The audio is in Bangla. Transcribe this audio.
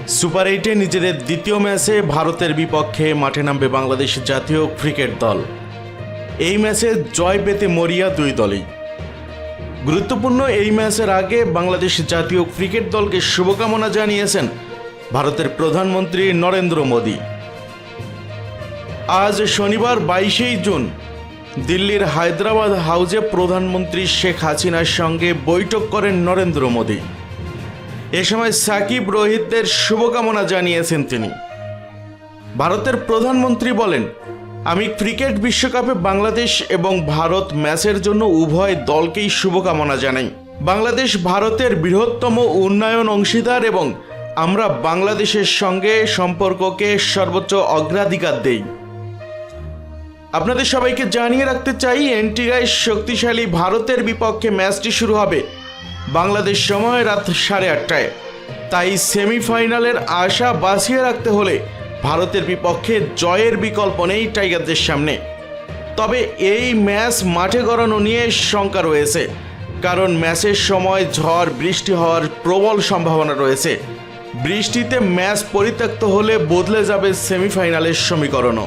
সুপার এইটে নিজেদের দ্বিতীয় ম্যাচে ভারতের বিপক্ষে মাঠে নামবে বাংলাদেশ জাতীয় ক্রিকেট দল। এই ম্যাচে জয় পেতে মরিয়া দুই দলই। গুরুত্বপূর্ণ এই ম্যাচের আগে বাংলাদেশ জাতীয় ক্রিকেট দলকে শুভকামনা জানিয়েছেন ভারতের প্রধানমন্ত্রী নরেন্দ্র মোদী। আজ শনিবার বাইশেই জুন দিল্লির হায়দ্রাবাদ হাউজে প্রধানমন্ত্রী শেখ হাসিনার সঙ্গে বৈঠক করেন নরেন্দ্র মোদী। এ সময় সাকিব রোহিতদের শুভকামনা জানিয়েছেন তিনি। ভারতের প্রধানমন্ত্রী বলেন, আমি ক্রিকেট বিশ্বকাপে বাংলাদেশ এবং ভারত ম্যাচের জন্য উভয় দলকেই শুভকামনা জানাই। বাংলাদেশ ভারতের বৃহত্তম উন্নয়ন অংশীদার এবং আমরা বাংলাদেশের সঙ্গে সম্পর্ককে সর্বোচ্চ অগ্রাধিকার দেই। আপনাদের সবাইকে জানিয়ে রাখতে চাই, এনটিআই শক্তিশালী ভারতের বিপক্ষে ম্যাচটি শুরু হবে বাংলাদেশ সময় রাত সাড়ে আটটায়। তাই সেমিফাইনালের আশা বাঁচিয়ে রাখতে হলে ভারতের বিপক্ষে জয়ের বিকল্প নেই টাইগারদের সামনে। তবে এই ম্যাচ মাঠে গড়ানো নিয়ে শঙ্কা রয়েছে, কারণ ম্যাচের সময় ঝড়, বৃষ্টি হওয়ার প্রবল সম্ভাবনা রয়েছে। বৃষ্টিতে ম্যাচ পরিত্যক্ত হলে বদলে যাবে সেমিফাইনালের সমীকরণও।